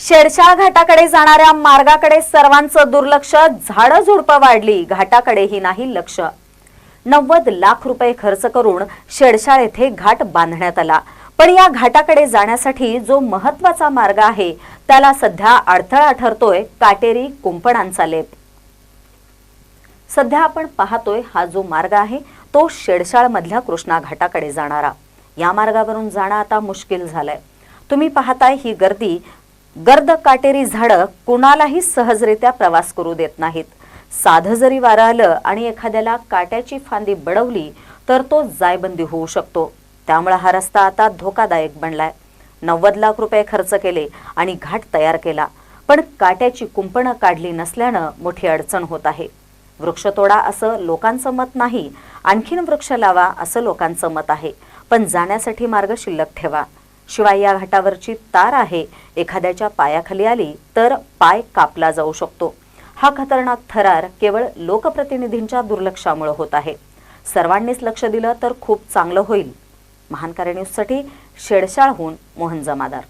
शेडशाळ घाटाकडे जाणाऱ्या मार्गाकडे सर्वांचं दुर्लक्ष झाडं झुडपं वाढली घाटाकडेही नाही लक्ष. नव्वद लाख रुपये खर्च करून शेडशाळ येथे घाट बांधण्यात आला. पण या घाटाकडे जाण्यासाठी जो महत्त्वाचा मार्ग आहे त्याला सध्या अडथळा ठरतोय काटेरी कुंपणांचा लेप. सध्या आपण पाहतोय हा जो मार्ग आहे तो शेडशाळ मधल्या कृष्णा घाटाकडे जाणारा. या मार्गावरून जाणं आता मुश्किल झालंय. तुम्ही पाहताय ही गर्दी गर्द काटेरी झाडं कुणालाही सहजरित्या प्रवास करू देत नाहीत. साधं जरी वारं आलं आणि एखाद्याला काट्याची फांदी बडवली तर तो जायबंदी होऊ शकतो. त्यामुळे हा रस्ता आता धोकादायक बनलाय. नव्वद लाख रुपये खर्च केले आणि घाट तयार केला. पण काट्याची कुंपणं काढली नसल्यानं मोठी अडचण होत आहे. वृक्ष तोडा असं लोकांचं मत नाही. आणखीन वृक्ष लावा असं लोकांचं मत आहे. पण जाण्यासाठी मार्ग शिल्लक ठेवा. शिवाय या घाटावरची तार आहे. एखाद्याच्या पायाखाली आली तर पाय कापला जाऊ शकतो. हा खतरनाक थरार केवळ लोकप्रतिनिधींच्या दुर्लक्षामुळे होत आहे. सर्वांनीच लक्ष दिलं तर खूप चांगलं होईल. महानकारी न्यूजसाठी शेडशाळहून मोहन जमादार.